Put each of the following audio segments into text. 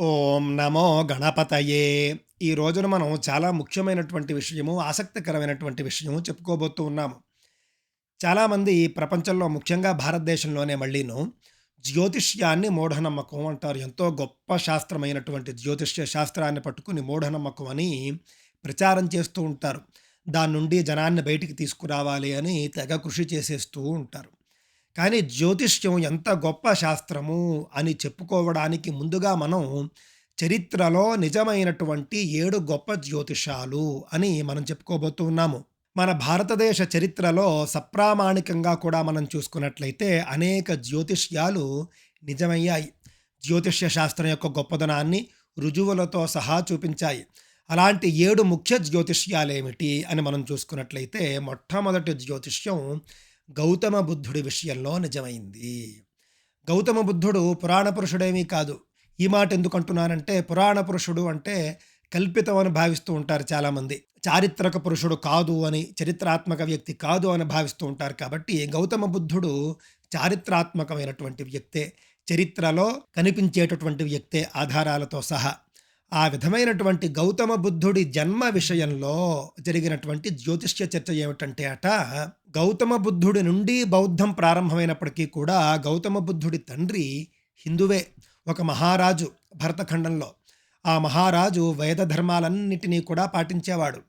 ఓం నమో గణపతయే. ఈ రోజున మనం చాలా ముఖ్యమైనటువంటి విషయము ఆసక్తికరమైనటువంటి విషయము చెప్పుకోబోతూ ఉన్నాము. చాలామంది ప్రపంచంలో ముఖ్యంగా భారతదేశంలోనే మళ్ళీను జ్యోతిష్యాన్ని మూఢనమ్మకం అంటారు. ఎంతో గొప్ప శాస్త్రమైనటువంటి జ్యోతిష్య శాస్త్రాన్ని పట్టుకుని మూఢనమ్మకం అని ప్రచారం చేస్తూ ఉంటారు. దాని నుండి జనాన్ని బయటికి తీసుకురావాలి అని తెగ కృషి చేసేస్తూ ఉంటారు. కానీ జ్యోతిష్యం ఎంత గొప్ప శాస్త్రము అని చెప్పుకోవడానికి ముందుగా మనం చరిత్రలో నిజమైనటువంటి ఏడు గొప్ప జ్యోతిషాలు అని మనం చెప్పుకోబోతూ ఉన్నాము. మన భారతదేశ చరిత్రలో సప్రామాణికంగా కూడా మనం చూసుకున్నట్లయితే అనేక జ్యోతిష్యాలు నిజమయ్యాయి. జ్యోతిష్య శాస్త్రం యొక్క గొప్పదనాన్ని రుజువులతో సహా చూపించాయి. అలాంటి ఏడు ముఖ్య జ్యోతిష్యాలేమిటి అని మనం చూసుకున్నట్లయితే మొట్టమొదటి జ్యోతిష్యం గౌతమ బుద్ధుడి విషయంలో నిజమైంది. గౌతమ బుద్ధుడు పురాణ పురుషుడేమీ కాదు. ఈ మాట ఎందుకు అంటున్నానంటే పురాణ పురుషుడు అంటే కల్పితం అని భావిస్తూ ఉంటారు చాలామంది. చారిత్రక పురుషుడు కాదు అని చరిత్రాత్మక వ్యక్తి కాదు అని భావిస్తూ ఉంటారు కాబట్టి గౌతమ బుద్ధుడు చారిత్రాత్మకమైనటువంటి వ్యక్తే. చరిత్రలో కనిపించేటటువంటి వ్యక్తే ఆధారాలతో సహా. ఆ విధమైనటువంటి గౌతమ బుద్ధుడి జన్మ విషయంలో జరిగినటువంటి జ్యోతిష్య చర్చ ఏమిటంటే అట గౌతమ బుద్ధుడి నుండి బౌద్ధం ప్రారంభమైనప్పటికీ కూడా గౌతమ బుద్ధుడి తండ్రి హిందువే ఒక మహారాజు భరతఖండంలో. ఆ మహారాజు వేద ధర్మాలన్నిటినీ కూడా పాటించేవాడు.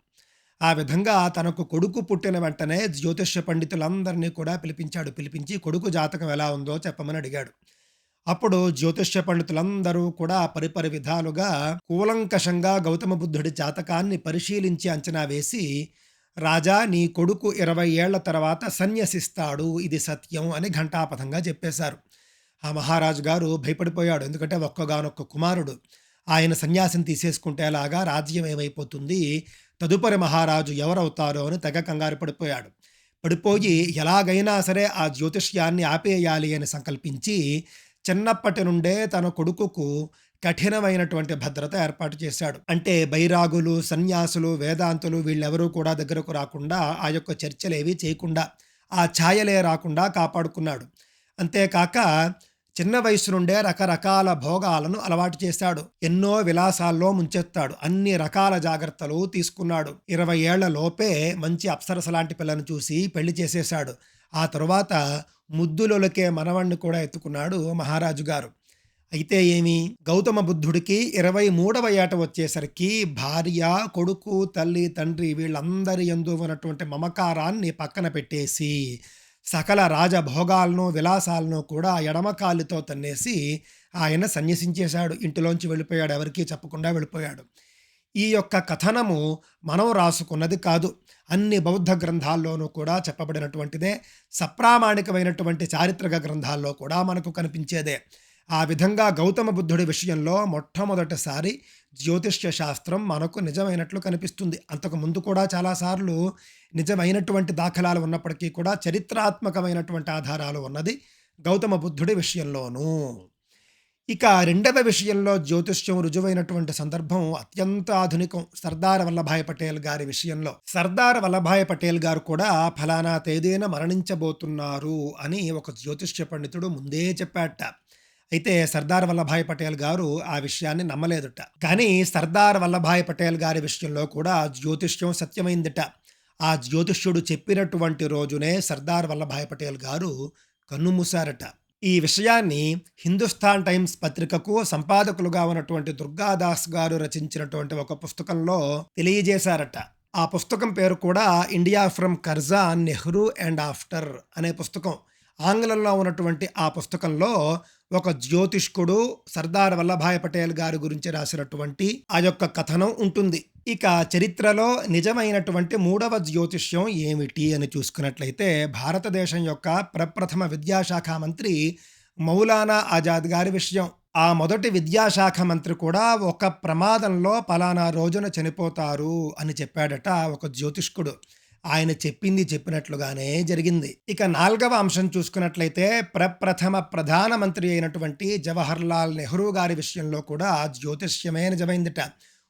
ఆ విధంగా తనకు కొడుకు పుట్టిన వెంటనే జ్యోతిష్య పండితులందరినీ కూడా పిలిపించాడు. పిలిపించి కొడుకు జాతకం ఎలా ఉందో చెప్పమని అడిగాడు. అప్పుడు జ్యోతిష్య పండితులందరూ కూడా పరిపరి విధాలుగా కూలంకషంగా గౌతమ బుద్ధుడి జాతకాన్ని పరిశీలించి అంచనా వేసి రాజా నీ కొడుకు ఇరవై ఏళ్ళ తర్వాత సన్యసిస్తాడు ఇది సత్యం అని ఘంటాపథంగా చెప్పేశారు. ఆ మహారాజు గారు భయపడిపోయాడు. ఎందుకంటే ఒక్కగానొక్క కుమారుడు. ఆయన సన్యాసం తీసేసుకుంటేలాగా రాజ్యం ఏమైపోతుంది? తదుపరి మహారాజు ఎవరవుతారో అని తెగ కంగారు పడిపోయాడు. పడిపోయి ఎలాగైనా సరే ఆ జ్యోతిష్యాన్ని ఆపేయాలి అని సంకల్పించి చిన్నప్పటి నుండే తన కొడుకుకు కఠినమైనటువంటి భద్రత ఏర్పాటు చేశాడు. అంటే బైరాగులు సన్యాసులు వేదాంతులు వీళ్ళెవరూ కూడా దగ్గరకు రాకుండా ఆ యొక్క చర్చలేవి చేయకుండా ఆ ఛాయలే రాకుండా కాపాడుకున్నాడు. అంతేకాక చిన్న వయసు నుండే రకరకాల భోగాలను అలవాటు చేశాడు. ఎన్నో విలాసాల్లో ముంచెత్తాడు. అన్ని రకాల జాగ్రత్తలు తీసుకున్నాడు. ఇరవై ఏళ్ళ లోపే మంచి అప్సరస లాంటి పిల్లను చూసి పెళ్ళి చేసేశాడు. ఆ తరువాత ముద్దులొలకే మనవణ్ణి కూడా ఎత్తుకున్నాడు మహారాజు గారు. అయితే ఏమి? గౌతమ బుద్ధుడికి ఇరవై మూడవ ఏట వచ్చేసరికి భార్య కొడుకు తల్లి తండ్రి వీళ్ళందరి ఎందు ఉన్నటువంటి మమకారాన్ని పక్కన పెట్టేసి సకల రాజభోగాలను విలాసాలను కూడా ఎడమకాలితో తన్నేసి ఆయన సన్యసించేశాడు. ఇంటిలోంచి వెళ్ళిపోయాడు. ఎవరికీ చెప్పకుండా వెళ్ళిపోయాడు. ఈ యొక్క కథనము మనం రాసుకున్నది కాదు. అన్ని బౌద్ధ గ్రంథాల్లోనూ కూడా చెప్పబడినటువంటిదే. సప్రామాణికమైనటువంటి చారిత్రక గ్రంథాల్లో కూడా మనకు కనిపించేదే. ఆ విధంగా గౌతమ బుద్ధుడి విషయంలో మొట్టమొదటిసారి జ్యోతిష్య శాస్త్రం మనకు నిజమైనట్లు కనిపిస్తుంది. అంతకు ముందు కూడా చాలాసార్లు నిజమైనటువంటి దాఖలాలు ఉన్నప్పటికీ కూడా చరిత్రాత్మకమైనటువంటి ఆధారాలు ఉన్నది గౌతమ బుద్ధుడి విషయంలోనూ. ఇక రెండవ విషయంలో జ్యోతిష్యం రుజువైనటువంటి సందర్భం అత్యంత ఆధునికం. సర్దార్ వల్లభాయ్ పటేల్ గారి విషయంలో. సర్దార్ వల్లభాయ్ పటేల్ గారు కూడా ఫలానా తేదీన మరణించబోతున్నారు అని ఒక జ్యోతిష్య పండితుడు ముందే చెప్పాట అయితే సర్దార్ వల్లభాయ్ పటేల్ గారు ఆ విషయాన్ని నమ్మలేదుట. కానీ సర్దార్ వల్లభాయ్ పటేల్ గారి విషయంలో కూడా జ్యోతిష్యం సత్యమైందిట. ఆ జ్యోతిష్యుడు చెప్పినటువంటి రోజునే సర్దార్ వల్లభాయ్ పటేల్ గారు కన్నుమూశారట ఈ విషయాన్ని హిందుస్థాన్ టైమ్స్ పత్రికకు సంపాదకులుగా ఉన్నటువంటి దుర్గాదాస్ గారు రచించినటువంటి ఒక పుస్తకంలో తెలియజేశారట. ఆ పుస్తకం పేరు కూడా India from Curzon Nehru and after అనే పుస్తకం. ఆంగ్లంలో ఉన్నటువంటి ఆ పుస్తకంలో ఒక జ్యోతిష్కుడు సర్దార్ వల్లభాయ్ పటేల్ గారి గురించి రాసినటువంటి ఆ యొక్క కథనం ఉంటుంది. ఇక చరిత్రలో నిజమైనటువంటి మూడవ జ్యోతిష్యం ఏమిటి అని చూసుకున్నట్లయితే భారతదేశం యొక్క ప్రప్రథమ విద్యాశాఖ మంత్రి మౌలానా ఆజాద్ గారి విషయం. ఆ మొదటి విద్యాశాఖ మంత్రి కూడా ఒక ప్రమాదంలో పలానా రోజున చనిపోతారు అని చెప్పాడట ఒక జ్యోతిష్కుడు. ఆయన చెప్పింది చెప్పినట్లుగానే జరిగింది. ఇక నాలుగవ అంశం చూసుకున్నట్లయితే ప్రప్రథమ ప్రధానమంత్రి అయినటువంటి జవహర్లాల్ నెహ్రూ గారి విషయంలో కూడా జ్యోతిష్యమే నిజమైందిట.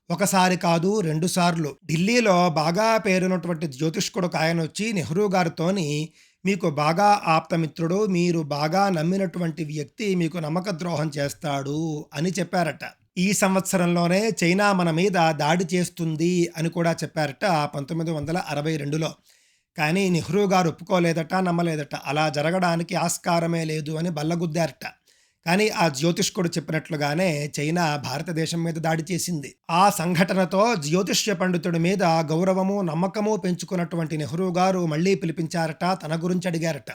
ఒకసారి కాదు రెండుసార్లు ఢిల్లీలో బాగా పేరున్నటువంటి జ్యోతిష్కుడు ఆయన వచ్చి నెహ్రూ గారితోని మీకు బాగా ఆప్తమిత్రుడు మీరు బాగా నమ్మినటువంటి వ్యక్తి మీకు నమ్మక ద్రోహం చేస్తాడు అని చెప్పారట. ఈ సంవత్సరంలోనే చైనా మన మీద దాడి చేస్తుంది అని కూడా చెప్పారట పంతొమ్మిది వందల అరవై రెండులో. కానీ నెహ్రూ గారు ఒప్పుకోలేదట నమ్మలేదట. అలా జరగడానికి ఆస్కారమే లేదు అని బల్లగుద్దారట. కానీ ఆ జ్యోతిష్కుడు చెప్పినట్లుగానే చైనా భారతదేశం మీద దాడి చేసింది. ఆ సంఘటనతో జ్యోతిష్య పండితుడి మీద గౌరవము నమ్మకము పెంచుకున్నటువంటి నెహ్రూ గారు మళ్ళీ పిలిపించారట తన గురించి అడిగారట.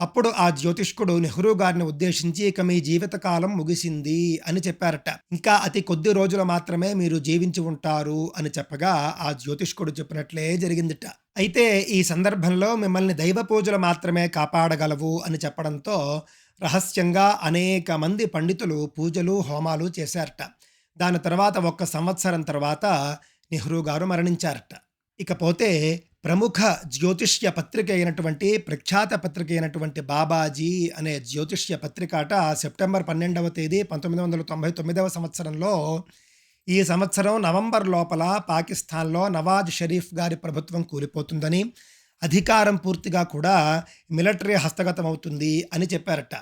అప్పుడు ఆ జ్యోతిష్కుడు నెహ్రూ గారిని ఉద్దేశించి ఇక మీ జీవితకాలం ముగిసింది అని చెప్పారట. ఇంకా అతి కొద్ది రోజులు మాత్రమే మీరు జీవించి ఉంటారు అని చెప్పగా ఆ జ్యోతిష్కుడు చెప్పినట్లే జరిగిందిట. అయితే ఈ సందర్భంలో మిమ్మల్ని దైవ పూజలు మాత్రమే కాపాడగలవు అని చెప్పడంతో రహస్యంగా అనేక మంది పండితులు పూజలు హోమాలు చేశారట. దాని తర్వాత ఒక్క సంవత్సరం తర్వాత నెహ్రూ గారు మరణించారట. ఇకపోతే ప్రముఖ జ్యోతిష్య పత్రిక అయినటువంటి ప్రఖ్యాత పత్రిక అయినటువంటి బాబాజీ అనే జ్యోతిష్య పత్రికాట సెప్టెంబర్ పన్నెండవ తేదీ పంతొమ్మిది వందల తొంభై తొమ్మిదవ సంవత్సరంలో ఈ సంవత్సరం నవంబర్ లోపల పాకిస్తాన్లో నవాజ్ షరీఫ్ గారి ప్రభుత్వం కూలిపోతుందని అధికారం పూర్తిగా కూడా మిలిటరీ హస్తగతం అవుతుంది అని చెప్పారట.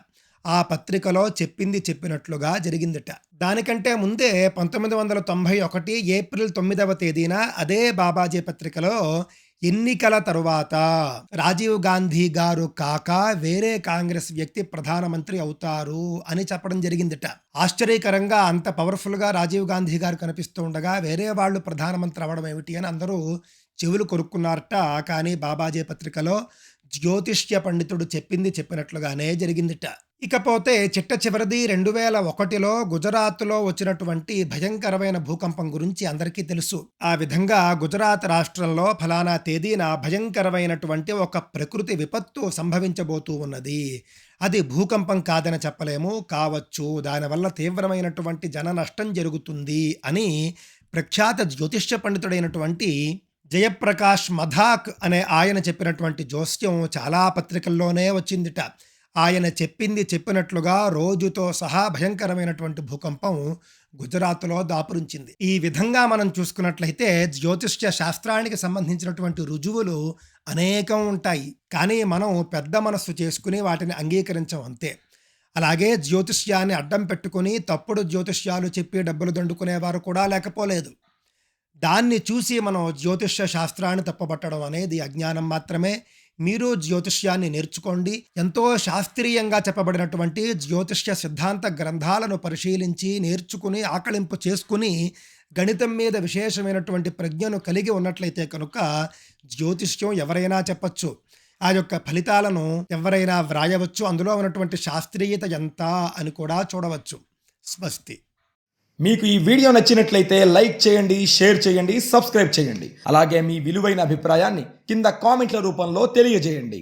ఆ పత్రికలో చెప్పింది చెప్పినట్లుగా జరిగిందట. దానికంటే ముందే పంతొమ్మిది వందల తొంభై ఒకటి ఏప్రిల్ తొమ్మిదవ తేదీన అదే బాబాజీ పత్రికలో ఎన్నికల తరువాత రాజీవ్ గాంధీ గారు కాక వేరే కాంగ్రెస్ వ్యక్తి ప్రధానమంత్రి అవుతారు అని చెప్పడం జరిగిందట. ఆశ్చర్యకరంగా అంత పవర్ఫుల్గా రాజీవ్ గాంధీ గారు కనిపిస్తూ ఉండగా వేరే వాళ్ళు ప్రధానమంత్రి అవ్వడం ఏమిటి అని అందరూ చెవులు కొరుక్కున్నారట. కానీ బాబాజీ పత్రికలో జ్యోతిష్య పండితుడు చెప్పింది చెప్పినట్లుగానే జరిగిందిట. ఇకపోతే చిట్ట చివరిది రెండు వేల ఒకటిలో గుజరాత్లో వచ్చినటువంటి భయంకరమైన భూకంపం గురించి అందరికీ తెలుసు. ఆ విధంగా గుజరాత్ రాష్ట్రంలో ఫలానా తేదీన భయంకరమైనటువంటి ఒక ప్రకృతి విపత్తు సంభవించబోతూ ఉన్నది. అది భూకంపం కాదని చెప్పలేము. కావచ్చు దానివల్ల తీవ్రమైనటువంటి జన నష్టం జరుగుతుంది అని ప్రఖ్యాత జ్యోతిష్య పండితుడైనటువంటి జయప్రకాష్ మధాక్ అనే ఆయన చెప్పినటువంటి జోస్యం చాలా పత్రికల్లోనే వచ్చిందిట. ఆయన చెప్పింది చెప్పినట్లుగా రోజుతో సహా భయంకరమైనటువంటి భూకంపం గుజరాత్లో దాపురించింది. ఈ విధంగా మనం చూసుకున్నట్లయితే జ్యోతిష్య శాస్త్రానికి సంబంధించినటువంటి రుజువులు అనేకం ఉంటాయి. కానీ మనం పెద్ద మనస్సు చేసుకుని వాటిని అంగీకరించం అంతే. అలాగే జ్యోతిష్యాన్ని అడ్డం పెట్టుకుని తప్పుడు జ్యోతిష్యాలు చెప్పి డబ్బులు దండుకునేవారు కూడా లేకపోలేదు. దాన్ని చూసి మనం జ్యోతిష్య శాస్త్రాన్ని తప్పబట్టడం అనేది అజ్ఞానం మాత్రమే. మీరు జ్యోతిష్యాన్ని నేర్చుకోండి. ఎంతో శాస్త్రీయంగా చెప్పబడినటువంటి జ్యోతిష్య సిద్ధాంత గ్రంథాలను పరిశీలించి నేర్చుకుని ఆకలింపు చేసుకుని గణితం మీద విశేషమైనటువంటి ప్రజ్ఞను కలిగి ఉన్నట్లయితే కనుక జ్యోతిష్యం ఎవరైనా చెప్పచ్చు. ఆ యొక్క ఫలితాలను ఎవరైనా వ్రాయవచ్చు. అందులో ఉన్నటువంటి శాస్త్రీయత ఎంత అని కూడా చూడవచ్చు. స్వస్తి. మీకు ఈ వీడియో నచ్చినట్లయితే లైక్ చేయండి షేర్ చేయండి సబ్స్క్రైబ్ చేయండి. అలాగే మీ విలువైన అభిప్రాయాన్ని కింద కామెంట్ల రూపంలో తెలియజేయండి.